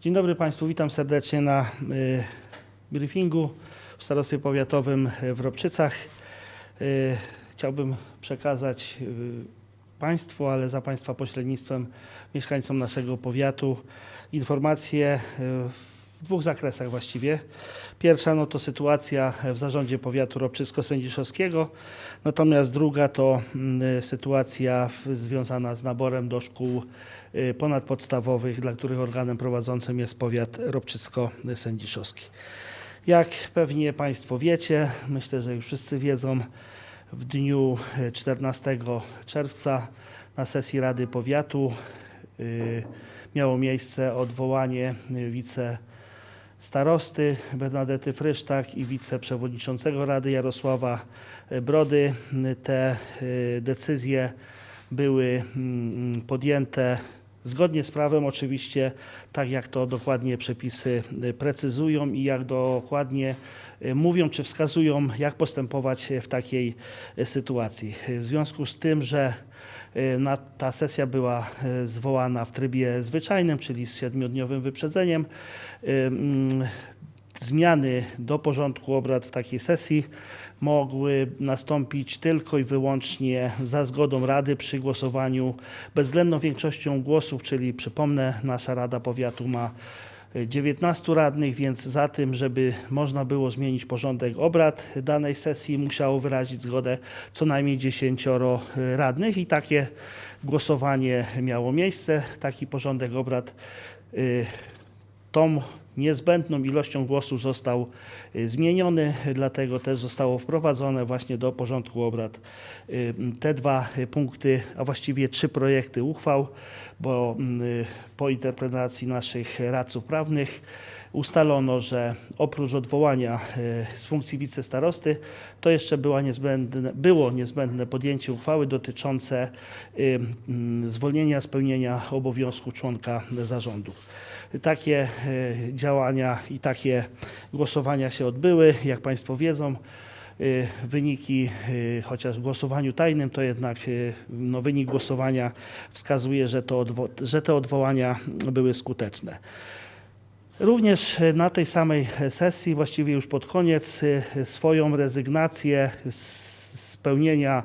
Dzień dobry Państwu, witam serdecznie na y, briefingu w Starostwie Powiatowym w Robczycach. Y, chciałbym przekazać y, Państwu, ale za Państwa pośrednictwem mieszkańcom naszego powiatu informacje w dwóch zakresach właściwie. Pierwsza no to sytuacja w zarządzie powiatu Robczycko-Sędziszowskiego, natomiast druga to mm, sytuacja związana z naborem do szkół ponadpodstawowych, dla których organem prowadzącym jest powiat Robczycko-Sędziszowski. Jak pewnie Państwo wiecie, myślę, że już wszyscy wiedzą, w dniu y, 14 czerwca na sesji Rady Powiatu y, miało miejsce odwołanie y, wice starosty Bernadety Frysztak i wiceprzewodniczącego Rady Jarosława y, Brody. Y, Te y, decyzje były mm, podjęte zgodnie z prawem oczywiście, tak jak to dokładnie przepisy y, precyzują i jak dokładnie y, mówią czy wskazują, jak postępować w takiej y, sytuacji. W związku z tym, że ta sesja była zwołana w trybie zwyczajnym, czyli z siedmiodniowym wyprzedzeniem, mm, zmiany do porządku obrad w takiej sesji mogły nastąpić tylko i wyłącznie za zgodą Rady przy głosowaniu bezwzględną większością głosów, czyli przypomnę, nasza Rada Powiatu ma y, 19 radnych, więc za tym, żeby można było zmienić porządek obrad danej sesji, musiało wyrazić zgodę co najmniej 10 radnych i takie głosowanie miało miejsce. Taki porządek obrad y, tą niezbędną ilością głosów został y, zmieniony, dlatego też zostało wprowadzone właśnie do porządku obrad y, te dwa punkty, a właściwie trzy projekty uchwał, bo y, po interpretacji naszych radców prawnych ustalono, że oprócz odwołania y, z funkcji wicestarosty, to jeszcze niezbędne, było niezbędne podjęcie uchwały dotyczące mm, zwolnienia z pełnienia obowiązku członka zarządu. Takie y, działania i takie głosowania się odbyły. Jak Państwo wiedzą, wyniki, chociaż w głosowaniu tajnym, to jednak no, wynik głosowania wskazuje, że, to że te odwołania były skuteczne. Również na tej samej sesji, właściwie już pod koniec, swoją rezygnację z pełnienia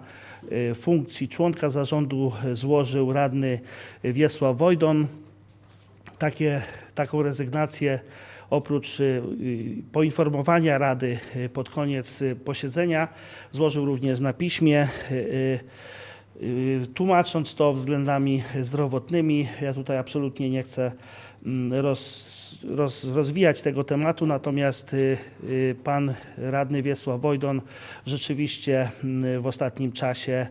e, funkcji członka zarządu złożył radny Wiesław Wojdon. Takie, taką rezygnację oprócz y, poinformowania Rady e, pod koniec posiedzenia złożył również na piśmie. y, Tłumacząc to względami zdrowotnymi, ja tutaj absolutnie nie chcę mm, roz, roz, rozwijać tego tematu, natomiast y, y, pan radny Wiesław Wojdon rzeczywiście mm, w ostatnim czasie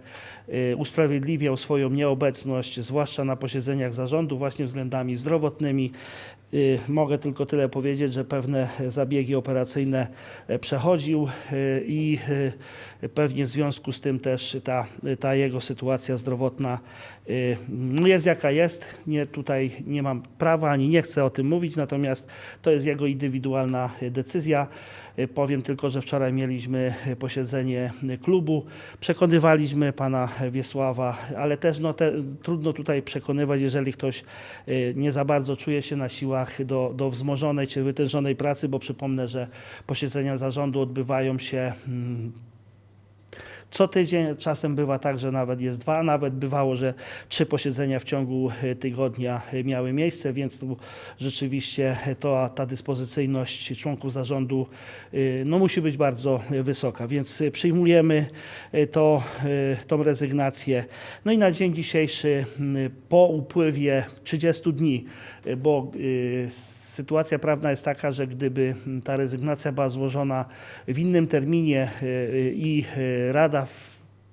y, usprawiedliwiał swoją nieobecność, zwłaszcza na posiedzeniach zarządu, właśnie względami zdrowotnymi. Mogę tylko tyle powiedzieć, że pewne zabiegi operacyjne e, przechodził i pewnie w związku z tym też ta, ta jego sytuacja zdrowotna y, no jest jaka jest. Nie, tutaj nie mam prawa ani nie chcę o tym mówić, natomiast to jest jego indywidualna decyzja. Y, Powiem tylko, że wczoraj mieliśmy posiedzenie klubu. Przekonywaliśmy pana Wiesława, ale też no, te, trudno tutaj przekonywać, jeżeli ktoś y, nie za bardzo czuje się na siłach do, do wzmożonej czy wytężonej pracy, bo przypomnę, że posiedzenia zarządu odbywają się mm, co tydzień, czasem bywa tak, że nawet jest dwa, nawet bywało, że trzy posiedzenia w ciągu e, tygodnia e, miały miejsce, więc tu rzeczywiście to, ta dyspozycyjność członków zarządu e, no, musi być bardzo e, wysoka, więc e, przyjmujemy e, to, e, tą rezygnację. No i na dzień dzisiejszy, po upływie 30 dni, e, bo e, Sytuacja prawna jest taka, że gdyby ta rezygnacja była złożona w innym terminie y, i y, Rada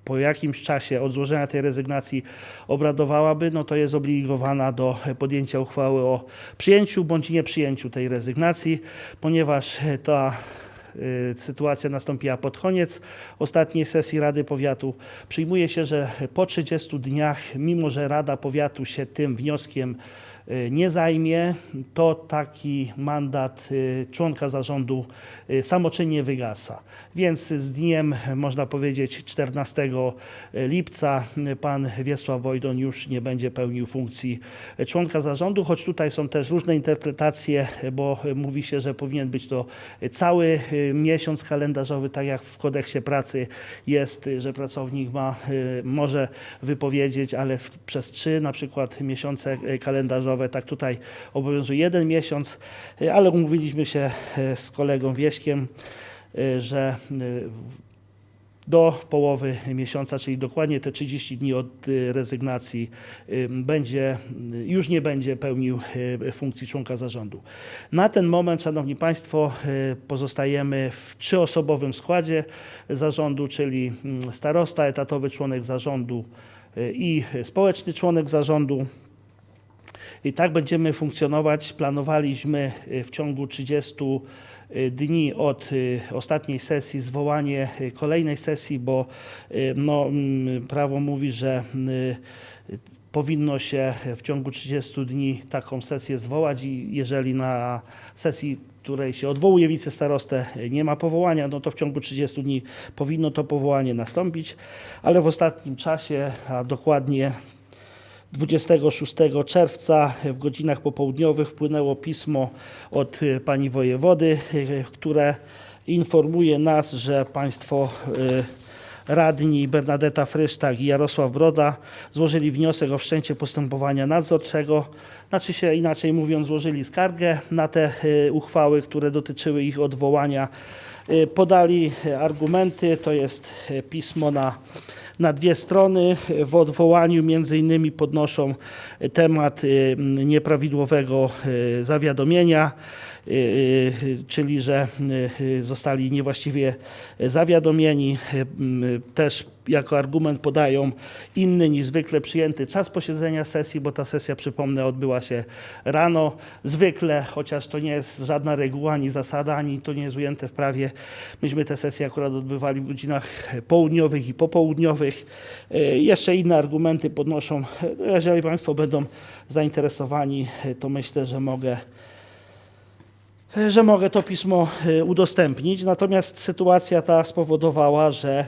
po jakimś czasie od złożenia tej rezygnacji obradowałaby, no to jest obligowana do podjęcia uchwały o przyjęciu bądź nieprzyjęciu tej rezygnacji, ponieważ ta y, sytuacja nastąpiła pod koniec ostatniej sesji Rady Powiatu. Przyjmuje się, że po 30 dniach, mimo że Rada Powiatu się tym wnioskiem nie zajmie, to taki mandat y, członka zarządu y, samoczynnie wygasa. Więc z dniem, można powiedzieć, 14 lipca y, pan Wiesław Wojdon już nie będzie pełnił funkcji członka zarządu, choć tutaj są też różne interpretacje, bo mówi się, że powinien być to cały y, miesiąc kalendarzowy, tak jak w kodeksie pracy jest, y, że pracownik ma, y, może wypowiedzieć, ale przez trzy na przykład miesiące y, tak tutaj obowiązuje jeden miesiąc, y, ale umówiliśmy się y, z kolegą Wieśkiem, y, że do połowy miesiąca, czyli dokładnie te 30 dni od rezygnacji, będzie, już nie będzie pełnił funkcji członka zarządu. Na ten moment, Szanowni Państwo, pozostajemy w trzyosobowym składzie zarządu, czyli mm, starosta, etatowy członek zarządu i społeczny członek zarządu. I tak będziemy funkcjonować. Planowaliśmy y, w ciągu 30 y, dni od y, ostatniej sesji zwołanie kolejnej sesji, bo no, mm, prawo mówi, że powinno się w ciągu 30 dni taką sesję zwołać i jeżeli na sesji której się odwołuje wicestarostę, nie ma powołania, no to w ciągu 30 dni powinno to powołanie nastąpić, ale w ostatnim czasie, a dokładnie 26 czerwca w godzinach popołudniowych wpłynęło pismo od y, pani wojewody, y, które informuje nas, że państwo y, radni Bernadeta Frysztak i Jarosław Broda złożyli wniosek o wszczęcie postępowania nadzorczego. Znaczy się inaczej mówiąc, złożyli skargę na te uchwały, które dotyczyły ich odwołania. Podali argumenty, to jest pismo na na dwie strony. W odwołaniu między innymi podnoszą temat y, nieprawidłowego y, zawiadomienia, y, czyli że zostali niewłaściwie zawiadomieni. Też jako argument podają inny niż zwykle przyjęty czas posiedzenia sesji, bo ta sesja, przypomnę, odbyła się rano. Zwykle, chociaż to nie jest żadna reguła, ani zasada, ani to nie jest ujęte w prawie, myśmy te sesje akurat odbywali w godzinach południowych i popołudniowych. Y, Jeszcze inne argumenty podnoszą. Jeżeli Państwo będą zainteresowani, y, to myślę, że mogę że mogę to pismo y, udostępnić. Natomiast sytuacja ta spowodowała, że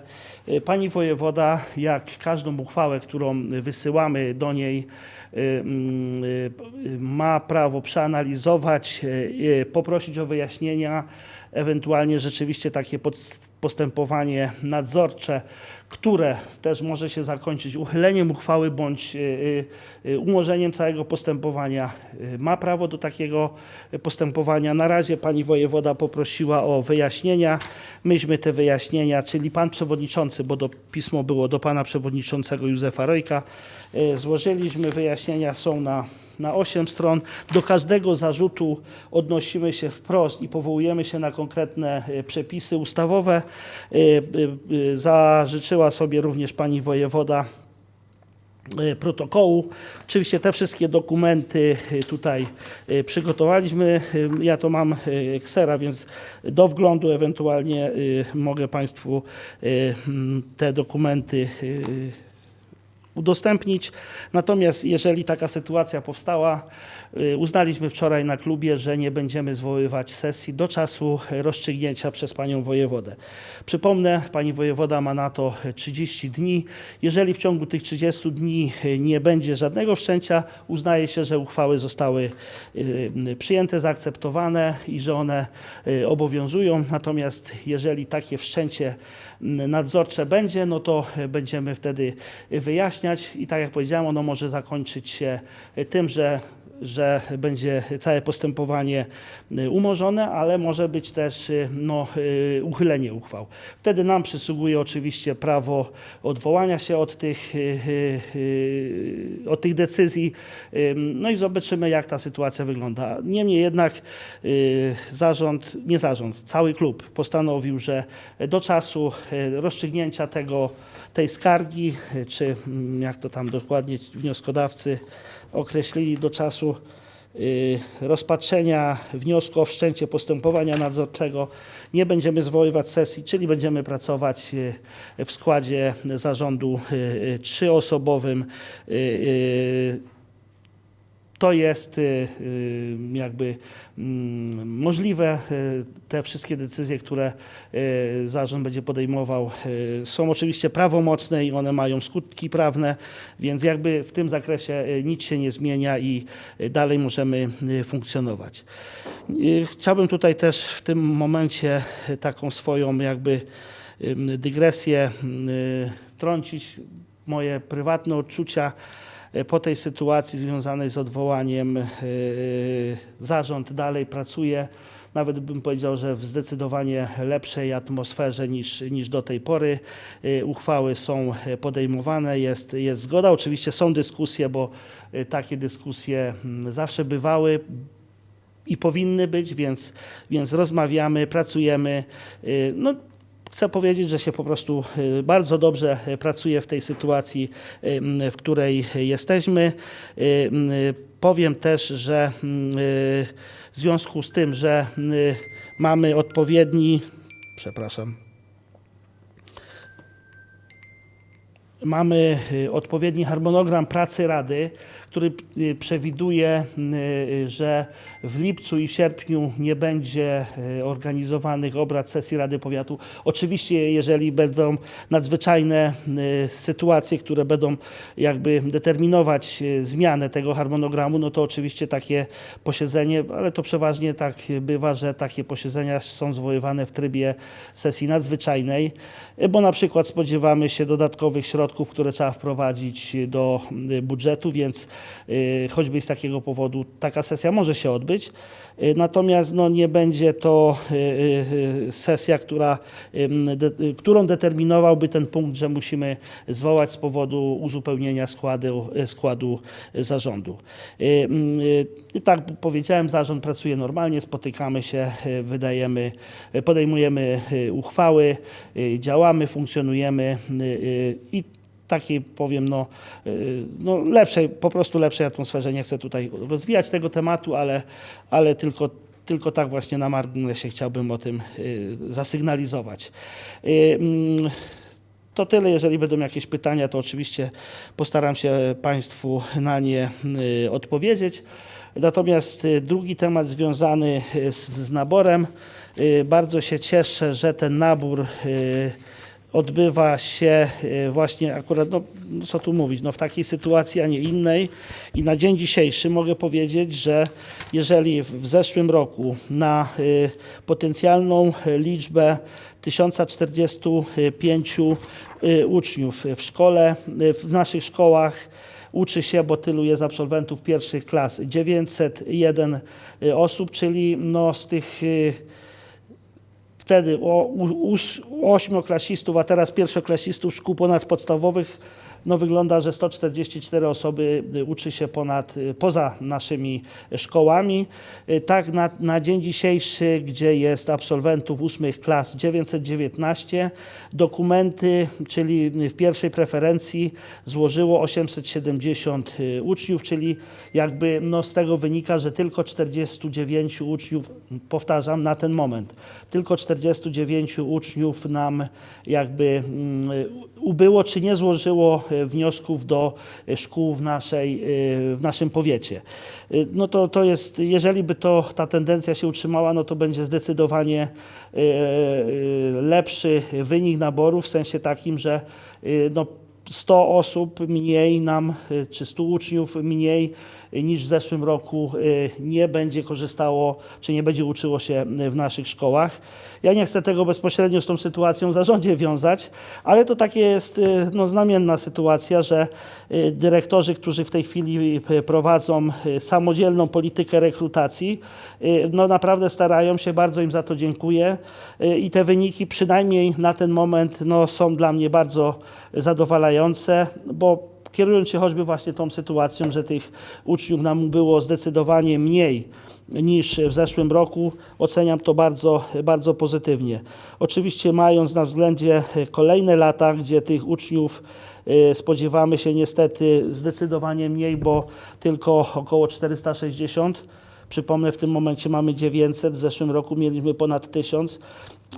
y, pani wojewoda, jak każdą uchwałę, którą wysyłamy do niej, y, y, ma prawo przeanalizować, y, y, poprosić o wyjaśnienia, ewentualnie rzeczywiście takie postępowanie nadzorcze, które też może się zakończyć uchyleniem uchwały bądź y, y, y, umorzeniem całego postępowania. Ma prawo do takiego postępowania. Na razie pani wojewoda poprosiła o wyjaśnienia. Myśmy te wyjaśnienia, czyli pan przewodniczący, bo to pismo było do pana przewodniczącego Józefa Rojka, złożyliśmy. Wyjaśnienia są na, na 8 stron. Do każdego zarzutu odnosimy się wprost i powołujemy się na konkretne y, przepisy ustawowe. Y, y, Zażyczyła sobie również pani wojewoda protokołu. Oczywiście te wszystkie dokumenty tutaj przygotowaliśmy. Ja to mam Excela, więc do wglądu ewentualnie mogę Państwu te dokumenty udostępnić. Natomiast jeżeli taka sytuacja powstała, y, uznaliśmy wczoraj na klubie, że nie będziemy zwoływać sesji do czasu rozstrzygnięcia przez panią wojewodę. Przypomnę, pani wojewoda ma na to 30 dni. Jeżeli w ciągu tych 30 dni y, nie będzie żadnego wszczęcia, uznaje się, że uchwały zostały y, przyjęte, zaakceptowane i że one obowiązują. Natomiast jeżeli takie wszczęcie nadzorcze będzie, no to będziemy wtedy wyjaśniać. I tak jak powiedziałem, ono może zakończyć się tym, że że będzie całe postępowanie y, umorzone, ale może być też y, no, y, uchylenie uchwał. Wtedy nam przysługuje oczywiście prawo odwołania się od tych, od tych decyzji. No i zobaczymy, jak ta sytuacja wygląda. Niemniej jednak zarząd, nie zarząd, cały klub postanowił, że do czasu rozstrzygnięcia tego, tej skargi, czy mm, jak to tam dokładnie wnioskodawcy określili do czasu y, rozpatrzenia wniosku o wszczęcie postępowania nadzorczego. Nie będziemy zwoływać sesji, czyli będziemy pracować y, w składzie zarządu y, trzyosobowym. To jest y, y, jakby mm, możliwe. Y, Te wszystkie decyzje, które zarząd będzie podejmował, są oczywiście prawomocne i one mają skutki prawne, więc jakby w tym zakresie nic się nie zmienia i dalej możemy funkcjonować. Chciałbym tutaj też w tym momencie taką swoją jakby dygresję wtrącić moje prywatne odczucia po tej sytuacji związanej z odwołaniem. y, Zarząd dalej pracuje, nawet bym powiedział, że w zdecydowanie lepszej atmosferze niż, niż do tej pory. Y, Uchwały są podejmowane, jest, jest zgoda. Oczywiście są dyskusje, bo takie dyskusje mm, zawsze bywały i powinny być, więc, więc rozmawiamy, pracujemy. No, chcę powiedzieć, że się po prostu y, bardzo dobrze y, pracuje w tej sytuacji, y, w której jesteśmy. Powiem też, że w związku z tym, że mamy odpowiedni, przepraszam, mamy y, odpowiedni harmonogram pracy Rady, który y, przewiduje, y, że w lipcu i sierpniu nie będzie organizowanych obrad sesji Rady Powiatu. Oczywiście, jeżeli będą nadzwyczajne sytuacje, które będą jakby determinować zmianę tego harmonogramu, no to oczywiście takie posiedzenie, ale to przeważnie tak bywa, że takie posiedzenia są zwoływane w trybie sesji nadzwyczajnej, bo na przykład spodziewamy się dodatkowych środków, które trzeba wprowadzić do y, budżetu, więc y, choćby z takiego powodu taka sesja może się odbyć. Y, Natomiast no, nie będzie to sesja, która, którą determinowałby ten punkt, że musimy zwołać z powodu uzupełnienia składu, składu zarządu. Tak powiedziałem, zarząd pracuje normalnie, spotykamy się, wydajemy, podejmujemy uchwały, działamy, funkcjonujemy i takiej powiem, no, y, no lepszej, po prostu lepszej atmosferze. Nie chcę tutaj rozwijać tego tematu, ale, ale tylko, tylko tak właśnie na marginesie chciałbym o tym y, zasygnalizować. Y, mm, To tyle. Jeżeli będą jakieś pytania, to oczywiście postaram się Państwu na nie odpowiedzieć. Natomiast drugi temat związany z, z naborem. Bardzo się cieszę, że ten nabór odbywa się y, właśnie akurat, no co tu mówić, no w takiej sytuacji, a nie innej. I na dzień dzisiejszy mogę powiedzieć, że jeżeli w zeszłym roku na y, potencjalną liczbę 1045 y, uczniów w szkole, w naszych szkołach uczy się, bo tylu jest absolwentów pierwszych klas, 901 y, osób, czyli no z tych wtedy o, ośmioklasistów, a teraz pierwszoklasistów szkół ponadpodstawowych, no wygląda, że 144 osoby y, uczy się ponad, y, poza naszymi szkołami. Y, Tak na, na dzień dzisiejszy, gdzie jest absolwentów ósmych klas 919, dokumenty, czyli w pierwszej preferencji złożyło 870 y, uczniów, czyli jakby no z tego wynika, że tylko 49 uczniów, powtarzam, na ten moment, tylko 49 uczniów nam jakby mm, ubyło, czy nie złożyło wniosków do e, szkół w, naszej, e, w naszym powiecie. E, No to, to jest, jeżeli by to, ta tendencja się utrzymała, no to będzie zdecydowanie e, e, lepszy wynik naboru w sensie takim, że e, no, 100 osób mniej nam, czy 100 uczniów mniej niż w zeszłym roku nie będzie korzystało, czy nie będzie uczyło się w naszych szkołach. Ja nie chcę tego bezpośrednio z tą sytuacją w zarządzie wiązać, ale to takie jest y, no, znamienna sytuacja, że y, dyrektorzy, którzy w tej chwili y, prowadzą samodzielną politykę rekrutacji, no naprawdę starają się, bardzo im za to dziękuję i te wyniki przynajmniej na ten moment no, są dla mnie bardzo zadowalające, bo kierując się choćby właśnie tą sytuacją, że tych uczniów nam było zdecydowanie mniej niż w zeszłym roku, oceniam to bardzo, bardzo pozytywnie. Oczywiście mając na względzie kolejne lata, gdzie tych uczniów y, spodziewamy się niestety zdecydowanie mniej, bo tylko około 460 Przypomnę, w tym momencie mamy 900, w zeszłym roku mieliśmy ponad 1000.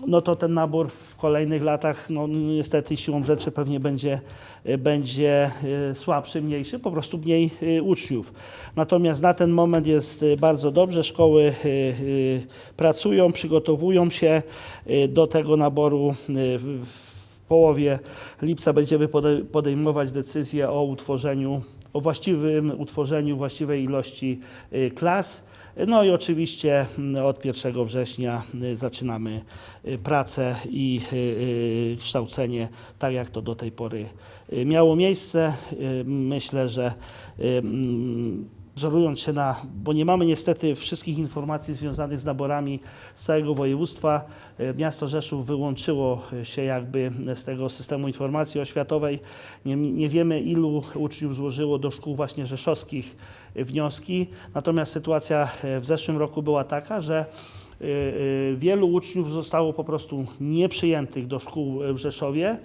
No to ten nabór w kolejnych latach, no niestety siłą rzeczy pewnie będzie, y, będzie y, słabszy, mniejszy, po prostu mniej y, uczniów. Natomiast na ten moment jest bardzo dobrze. Szkoły pracują, przygotowują się do tego naboru. w- połowie lipca będziemy pode- podejmować decyzję o utworzeniu, o właściwym utworzeniu właściwej ilości klas. No i oczywiście mm, od 1 września y, zaczynamy y, pracę i y, kształcenie, tak jak to do tej pory miało miejsce. Myślę, że mm, wzorując się na, bo nie mamy niestety wszystkich informacji związanych z naborami z całego województwa, y, miasto Rzeszów wyłączyło się jakby z tego systemu informacji oświatowej. Nie, nie wiemy ilu uczniów złożyło do szkół właśnie rzeszowskich y, wnioski, natomiast sytuacja w zeszłym roku była taka, że wielu uczniów zostało po prostu nieprzyjętych do szkół w Rzeszowie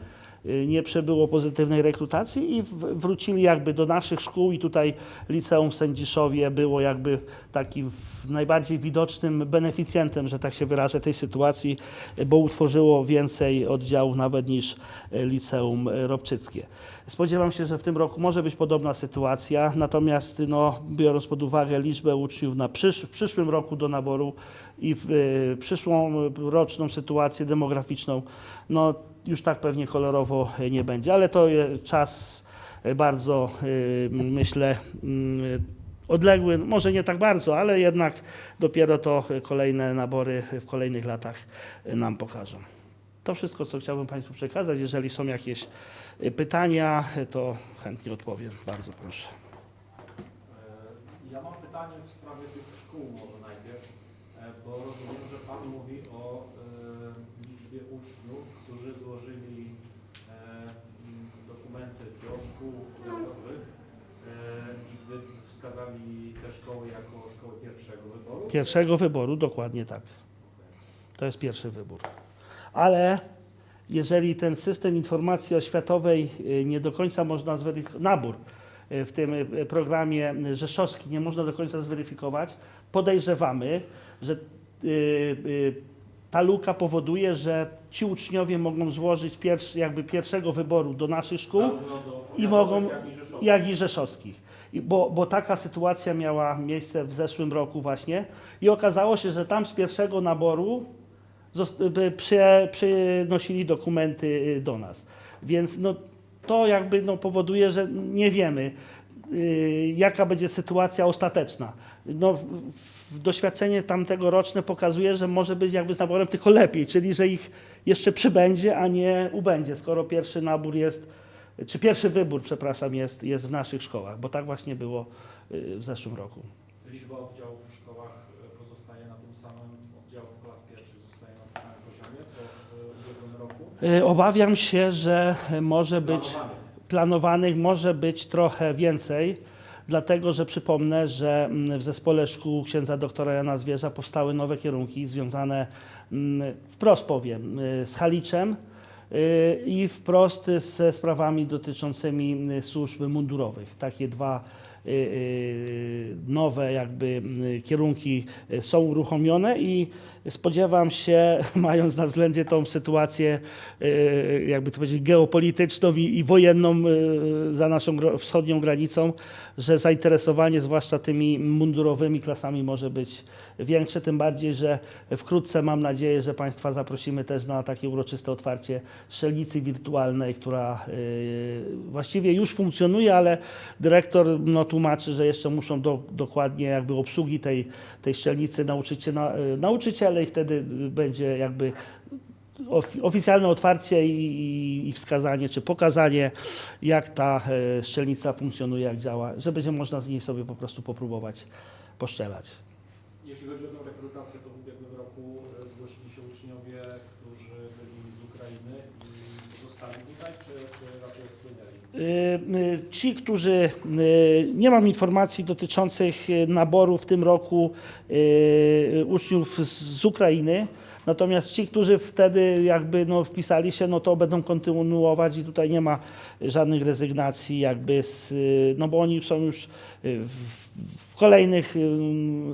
nie przebyło pozytywnej rekrutacji i wrócili jakby do naszych szkół i tutaj liceum w Sędziszowie było jakby takim najbardziej widocznym beneficjentem, że tak się wyrażę, tej sytuacji, y, bo utworzyło więcej oddziałów nawet niż y, liceum y, Robczyckie. Spodziewam się, że w tym roku może być podobna sytuacja, natomiast no, biorąc pod uwagę liczbę uczniów na przysz, w przyszłym roku do naboru i w y, przyszłą y, roczną sytuację demograficzną, no już tak pewnie kolorowo nie będzie, ale to czas y, bardzo, y, myślę, y, odległy, może nie tak bardzo, ale jednak dopiero to kolejne nabory w kolejnych latach nam pokażą. To wszystko, co chciałbym Państwu przekazać. Jeżeli są jakieś y, pytania, to chętnie odpowiem. Bardzo proszę. E, Ja mam pytanie w sprawie tych szkół może najpierw, e, bo rozumiem, że Pan mówi o e, liczbie uczniów, którzy złożyli e, m, dokumenty do szkół powiatowych e, i wy wskazali te szkoły jako szkoły pierwszego wyboru. Dokładnie tak. To jest pierwszy wybór. Ale jeżeli ten system informacji oświatowej y, nie do końca można zweryfikować, nabór y, w tym y, programie rzeszowskim nie można do końca zweryfikować, podejrzewamy, że ta luka powoduje, że ci uczniowie mogą złożyć pierwszy, jakby pierwszego wyboru do naszych szkół i mogą- jak i rzeszowskich. Bo, bo taka sytuacja miała miejsce w zeszłym roku właśnie i okazało się, że tam z pierwszego naboru przynosili dokumenty y, do nas. Więc no, to jakby no, powoduje, że nie wiemy, y, jaka będzie sytuacja ostateczna. No, doświadczenie tamtego roczne pokazuje, że może być jakby z naborem tylko lepiej, czyli że ich jeszcze przybędzie, a nie ubędzie, skoro pierwszy nabór jest czy pierwszy wybór, przepraszam, jest, jest w naszych szkołach, bo tak właśnie było y, w zeszłym roku. Liczba oddziałów w szkołach e, pozostaje na tym samym, oddziałów klas pierwszych zostaje na tym samym poziomie, co w e, ubiegłym roku. Y, Obawiam się, że może być Planowanych. może być trochę więcej, dlatego że przypomnę, że mm, w zespole szkół księdza doktora Jana Zwierza powstały nowe kierunki związane, mm, wprost powiem, y, z Haliczem y, i wprost ze sprawami dotyczącymi y, służb mundurowych. Takie dwa y, y, nowe jakby y, kierunki y, są uruchomione i spodziewam się, mając na względzie tą sytuację, y, jakby to powiedzieć, geopolityczną i, wojenną y, za naszą wschodnią granicą, że zainteresowanie zwłaszcza tymi mundurowymi klasami może być większe, tym bardziej, że wkrótce mam nadzieję, że Państwa zaprosimy też na takie uroczyste otwarcie strzelnicy wirtualnej, która y, właściwie już funkcjonuje, ale dyrektor no, tłumaczy, że jeszcze muszą do, dokładnie jakby obsługi tej, tej strzelnicy nauczyć się na, y, nauczyciele i wtedy będzie jakby oficjalne otwarcie i, wskazanie, czy pokazanie, jak ta e, strzelnica funkcjonuje, jak działa, że będzie można z niej sobie po prostu popróbować poszczelać. Jeśli chodzi o tę rekrutację, to w ubiegłym roku e, zgłosili się uczniowie, którzy byli z Ukrainy i zostali tutaj, czy, czy raczej odpłynęli? Y, Ci, którzy, nie mam informacji dotyczących naboru w tym roku uczniów z Ukrainy, natomiast ci, którzy wtedy jakby no, wpisali się, no to będą kontynuować i tutaj nie ma żadnych rezygnacji jakby z, y, no bo oni są już y, w, w kolejnych y,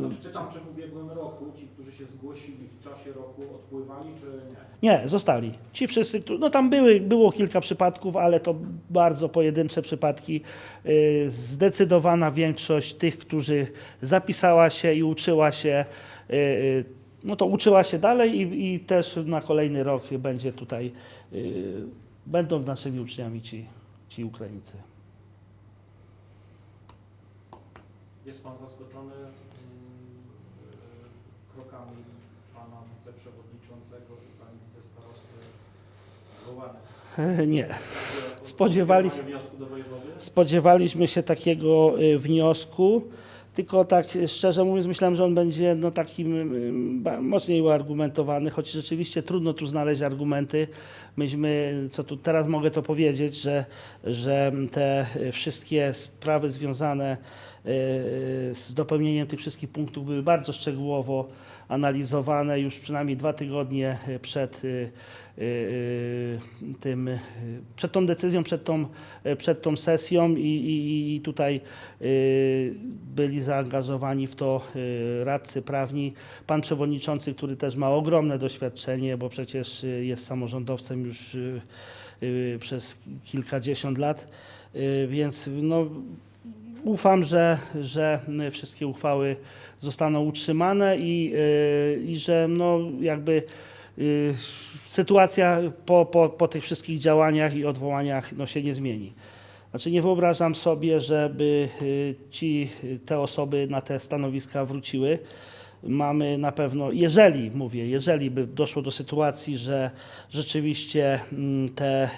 No, czy w ubiegłym roku ci, którzy się zgłosili w czasie roku, odpływali, czy nie? Nie, zostali. Ci wszyscy, no tam były, było kilka przypadków, ale to bardzo pojedyncze przypadki. Yy, Zdecydowana większość tych, którzy zapisała się i uczyła się, yy, no to uczyła się dalej i, i też na kolejny rok będzie tutaj, yy, będą naszymi uczniami ci, ci Ukraińcy. Jest Pan zaskoczony y, krokami Pana wiceprzewodniczącego i Pani wicestarosty Wołanek? Nie. Spodziewali-? Spodziewaliśmy się takiego y, wniosku, tylko tak y, szczerze mówiąc myślałem, że on będzie no, takim y, mocniej uargumentowany, choć rzeczywiście trudno tu znaleźć argumenty. Myśmy, co tu teraz mogę to powiedzieć, że, że te y, wszystkie sprawy związane y, z dopełnieniem tych wszystkich punktów były bardzo szczegółowo analizowane już przynajmniej dwa tygodnie y, przed y, y, tym, przed tą decyzją, przed tą, przed tą sesją i, i, i tutaj byli zaangażowani w to radcy prawni, pan przewodniczący, który też ma ogromne doświadczenie, bo przecież jest samorządowcem już przez kilkadziesiąt lat, więc no, ufam, że, że wszystkie uchwały zostaną utrzymane i, y, i że no, jakby y, sytuacja po, po, po tych wszystkich działaniach i odwołaniach no, się nie zmieni. Znaczy nie wyobrażam sobie, żeby y, ci, te osoby na te stanowiska wróciły. Mamy na pewno, jeżeli mówię, jeżeli by doszło do sytuacji, że rzeczywiście mm, te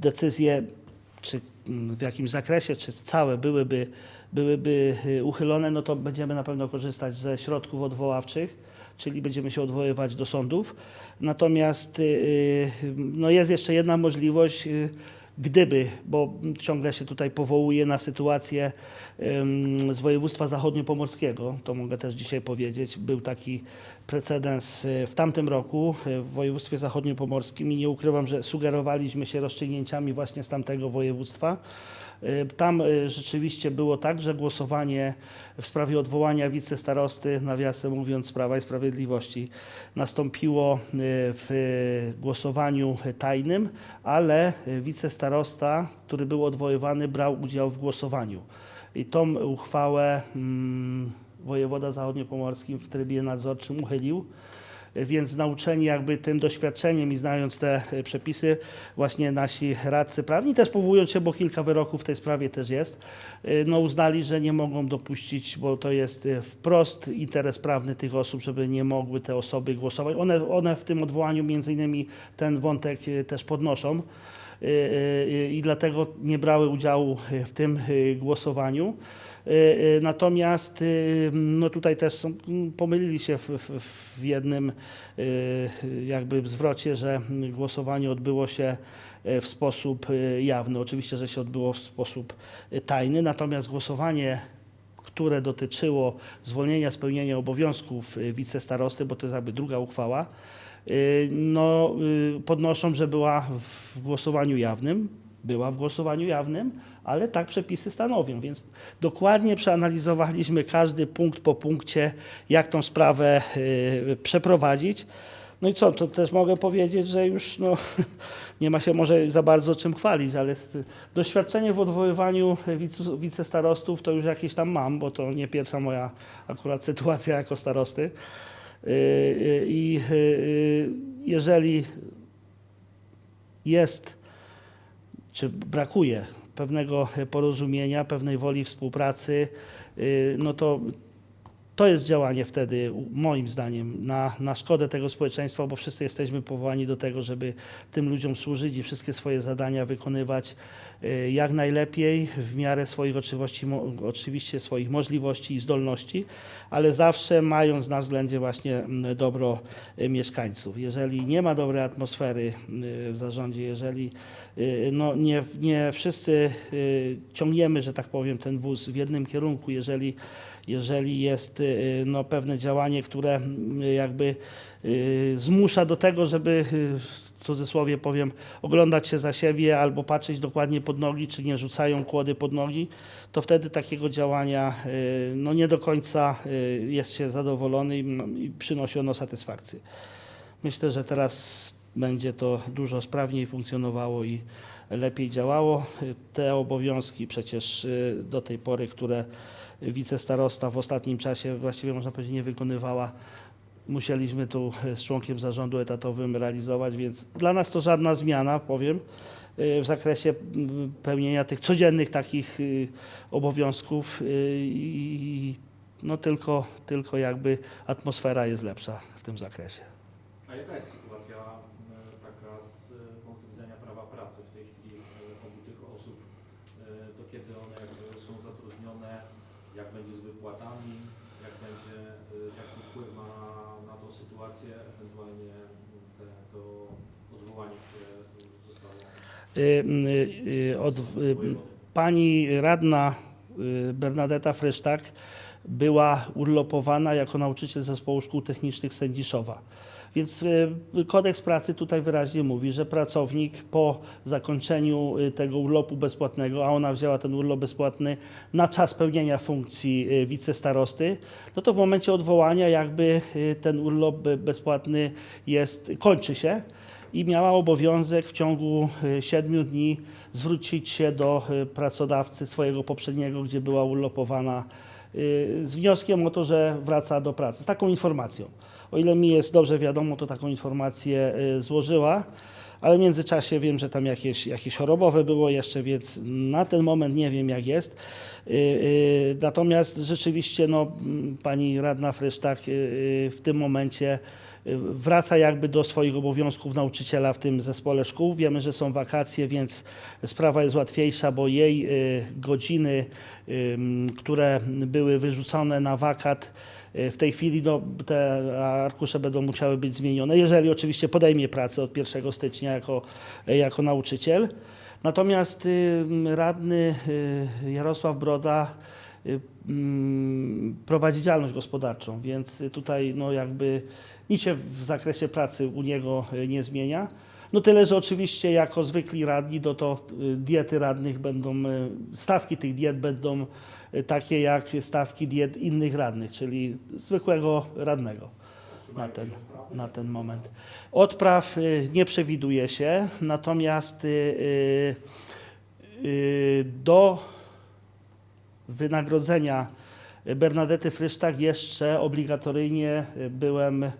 decyzje, czy w jakimś zakresie, czy całe byłyby, byłyby y, uchylone, no to będziemy na pewno korzystać ze środków odwoławczych, czyli będziemy się odwoływać do sądów. Natomiast y, y, no jest jeszcze jedna możliwość, gdyby, bo ciągle się tutaj powołuje na sytuację z województwa zachodniopomorskiego, to mogę też dzisiaj powiedzieć, był taki precedens y, w tamtym roku y, w województwie zachodniopomorskim i nie ukrywam, że sugerowaliśmy się rozstrzygnięciami właśnie z tamtego województwa. Y, Tam y, rzeczywiście było tak, że głosowanie w sprawie odwołania wicestarosty, nawiasem mówiąc, Prawa i Sprawiedliwości, nastąpiło y, w głosowaniu tajnym, ale wicestarosta, który był odwoływany, brał udział w głosowaniu. I tą uchwałę mm, wojewoda zachodniopomorskim w trybie nadzorczym uchylił. Więc nauczeni jakby tym doświadczeniem i znając te e, przepisy, właśnie nasi radcy prawni, też powołując się, bo kilka wyroków w tej sprawie też jest, e, no uznali, że nie mogą dopuścić, bo to jest e, wprost interes prawny tych osób, żeby nie mogły te osoby głosować. One, one w tym odwołaniu między innymi ten wątek też podnoszą i dlatego nie brały udziału w tym głosowaniu. Y, y, Natomiast y, no tutaj też są, pomylili się w, w, w jednym jakby zwrocie, że głosowanie odbyło się w sposób jawny. Oczywiście, że się odbyło w sposób tajny, natomiast głosowanie które dotyczyło zwolnienia z pełnienia obowiązków wicestarosty, bo to jest jakby druga uchwała, no, podnoszą, że była w głosowaniu jawnym, była w głosowaniu jawnym, ale tak przepisy stanowią, więc dokładnie przeanalizowaliśmy każdy punkt po punkcie, jak tą sprawę y, przeprowadzić. No i co, to też mogę powiedzieć, że już no, nie ma się może za bardzo czym chwalić, ale doświadczenie w odwoływaniu wic- wicestarostów to już jakieś tam mam, bo to nie pierwsza moja akurat sytuacja jako starosty. Y, y, I jeżeli jest, czy brakuje pewnego porozumienia, pewnej woli współpracy, y, no to to jest działanie wtedy, moim zdaniem, na, na szkodę tego społeczeństwa, bo wszyscy jesteśmy powołani do tego, żeby tym ludziom służyć i wszystkie swoje zadania wykonywać jak najlepiej, w miarę swoich oczywiście, swoich możliwości i zdolności, ale zawsze mając na względzie właśnie dobro y, mieszkańców. Jeżeli nie ma dobrej atmosfery y, w zarządzie, jeżeli y, no nie, nie wszyscy y, ciągniemy, że tak powiem, ten wóz w jednym kierunku, jeżeli, jeżeli jest y, no, pewne działanie, które jakby y, zmusza do tego, żeby y, w cudzysłowie powiem, oglądać się za siebie albo patrzeć dokładnie pod nogi, czy nie rzucają kłody pod nogi, to wtedy takiego działania y, no, nie do końca y, jest się zadowolony i, i przynosi ono satysfakcję. Myślę, że teraz będzie to dużo sprawniej funkcjonowało i lepiej działało. Te obowiązki przecież y, do tej pory, które wicestarosta w ostatnim czasie właściwie można powiedzieć nie wykonywała, musieliśmy tu y, z członkiem zarządu etatowym realizować, więc dla nas to żadna zmiana, powiem, y, w zakresie pełnienia tych codziennych takich y, obowiązków i no tylko, tylko jakby atmosfera jest lepsza w tym zakresie. A jaka jest sytuacja m, taka z e, punktu widzenia prawa pracy w tej chwili e, obu tych osób? E, Do kiedy one jakby są zatrudnione? Jak będzie z wypłatami? Jak będzie, e, jaki wpływ ma na tą sytuację, ewentualnie m, te, to odwołanie, które zostało Y, y, y, od, y, wojewody? Pani radna y, Bernadetta Fresztak była urlopowana jako nauczyciel zespołu szkół technicznych Sędziszowa. Więc y, kodeks pracy tutaj wyraźnie mówi, że pracownik po zakończeniu y, tego urlopu bezpłatnego, a ona wzięła ten urlop bezpłatny na czas pełnienia funkcji y, wicestarosty, no to w momencie odwołania jakby y, ten urlop be- bezpłatny jest, kończy się i miała obowiązek w ciągu y, siedmiu dni zwrócić się do y, pracodawcy swojego poprzedniego, gdzie była urlopowana, y, z wnioskiem o to, że wraca do pracy, z taką informacją. O ile mi jest dobrze wiadomo, to taką informację y, złożyła, ale w międzyczasie wiem, że tam jakieś, jakieś chorobowe było jeszcze, więc na ten moment nie wiem jak jest. Y, y, Natomiast rzeczywiście no, pani radna Fresztak y, y, w tym momencie y, wraca jakby do swoich obowiązków nauczyciela w tym zespole szkół. Wiemy, że są wakacje, więc sprawa jest łatwiejsza, bo jej y, godziny, które były wyrzucone na wakat, y, w tej chwili no, te arkusze będą musiały być zmienione, jeżeli oczywiście podejmie pracę od 1 stycznia jako, jako nauczyciel. Natomiast radny y, Jarosław Broda prowadzi działalność gospodarczą, więc tutaj no jakby nic się w zakresie pracy u niego y, nie zmienia. No tyle, że oczywiście jako zwykli radni, no to y, diety radnych będą, y, stawki tych diet będą takie jak stawki diet innych radnych, czyli zwykłego radnego na ten, na ten moment. Odpraw nie przewiduje się, natomiast do wynagrodzenia Bernadety Frysztak jeszcze obligatoryjnie byłem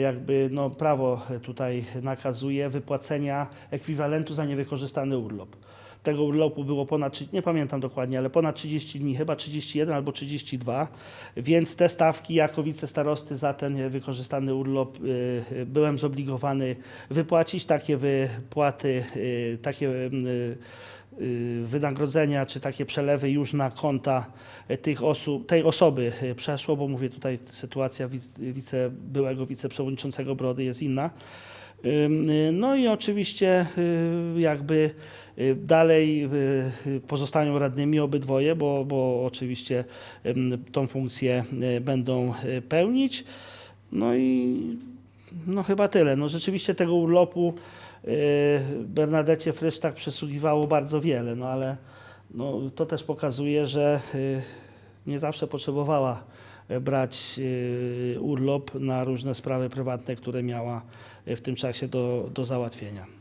jakby no, prawo tutaj nakazuje wypłacenia ekwiwalentu za niewykorzystany urlop. Tego urlopu było ponad, nie pamiętam dokładnie, ale ponad 30 dni, chyba 31 albo 32, więc te stawki jako wicestarosty za ten wykorzystany urlop y, y, byłem zobligowany wypłacić. Takie wypłaty, y, takie y, y, wynagrodzenia czy takie przelewy już na konta y, tych osób, tej osoby y, przeszło, bo mówię tutaj sytuacja wic- wice, byłego wiceprzewodniczącego Brody jest inna. Y, No i oczywiście y, jakby y, dalej y, y, pozostają radnymi obydwoje, bo, bo oczywiście tą funkcję y, będą y, pełnić. No i no chyba tyle. No rzeczywiście tego urlopu y, Bernadecie Frysztak przysługiwało bardzo wiele, no ale no, to też pokazuje, że y, nie zawsze potrzebowała y, brać y, urlop na różne sprawy prywatne, które miała y, w tym czasie do, do załatwienia.